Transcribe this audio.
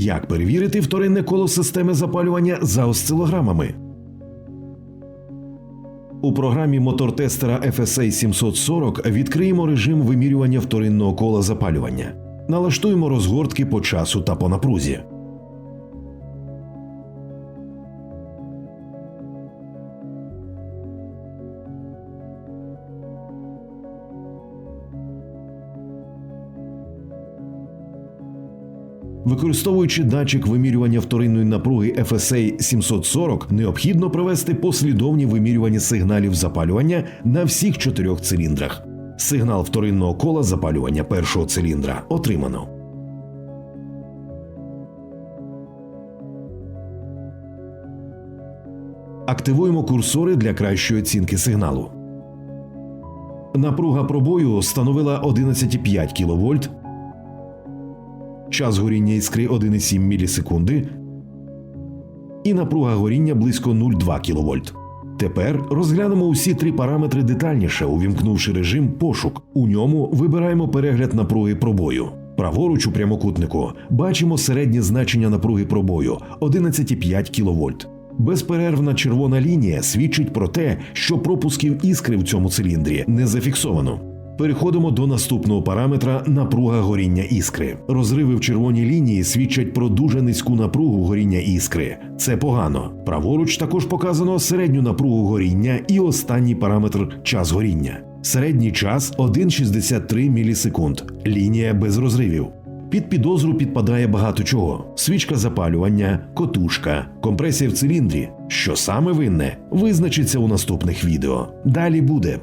Як перевірити вторинне коло системи запалювання за осцилограмами? У програмі мотортестера FSA 740 відкриємо режим вимірювання вторинного кола запалювання. Налаштуємо розгортки по часу та по напрузі. Використовуючи датчик вимірювання вторинної напруги FSA 740, необхідно провести послідовні вимірювання сигналів запалювання на всіх чотирьох циліндрах. Сигнал вторинного кола запалювання першого циліндра отримано. Активуємо курсори для кращої оцінки сигналу. Напруга пробою становила 11,5 кВт, час горіння іскри 1,7 мілісекунди і напруга горіння близько 0,2 кВт. Тепер розглянемо усі три параметри детальніше, увімкнувши режим пошук. У ньому вибираємо перегляд напруги пробою. Праворуч у прямокутнику бачимо середнє значення напруги пробою 11,5 кВт. Безперервна червона лінія свідчить про те, що пропусків іскри в цьому циліндрі не зафіксовано. Переходимо до наступного параметра напруга горіння іскри. Розриви в червоній лінії свідчать про дуже низьку напругу горіння іскри. Це погано. Праворуч також показано середню напругу горіння і останній параметр час горіння. Середній час 1,63 мілісекунд. Лінія без розривів. Під підозру підпадає багато чого: свічка запалювання, котушка, компресія в циліндрі. Що саме винне, визначиться у наступних відео. Далі буде.